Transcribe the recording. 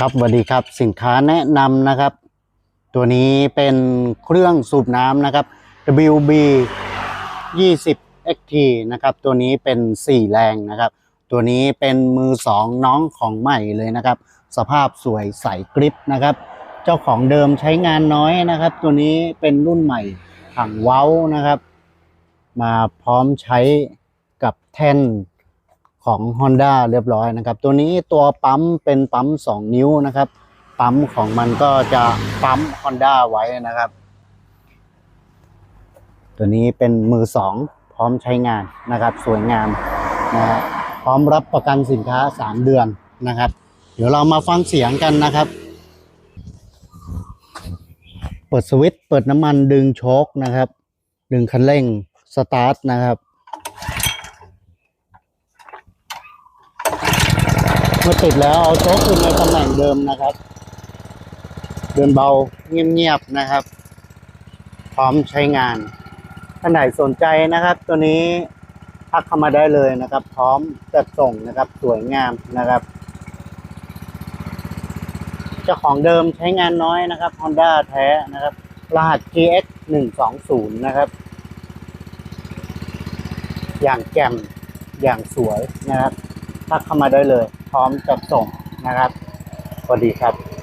ครับสวัสดีครับสินค้าแนะนำนะครับ ตัวนี้เป็นเครื่องสูบน้ำนะครับ WB 20 XT นะครับตัวนี้เป็น 4 แรงนะครับ ตัวนี้เป็นมือสองน้องของใหม่เลยนะครับ สภาพสวยใสกริปนะครับ เจ้าของเดิมใช้งานน้อยนะครับ ตัวนี้เป็นรุ่นใหม่ถังเว้านะครับ มาพร้อมใช้กับแท่น ของ Honda เรียบร้อยนะครับ ตัวนี้ตัวปั๊มเป็นปั๊ม 2 นิ้วนะครับ ปั๊มของมันก็จะปั๊ม Honda ไว้นะครับ ตัวนี้เป็นมือ 2 พร้อมใช้งานนะครับ สวยงามนะฮะพร้อมรับประกันสินค้า 3 เดือนนะครับ เดี๋ยวเรามาฟังเสียงกันนะครับ เปิดสวิตช์เปิดน้ำมันดึงโชคนะครับ ดึงคันเร่งสตาร์ทนะครับ เมื่อติดแล้วเอาโชคคืนในตำแหน่งเดิมนะครับ เดินเบาเงียบๆนะครับ พร้อมใช้งานท่านไหนสนใจนะครับ ตัวนี้ทักเข้ามาได้เลยนะครับ พร้อมจัดส่งนะครับสวยงามนะครับเจ้าของเดิมใช้งานน้อยนะครับ Honda แท้นะครับรหัส GX 120นะครับ อย่างแจ่มอย่างสวยนะครับ ทักเข้ามาได้เลย พร้อมจัดส่งนะครับสวัสดีครับ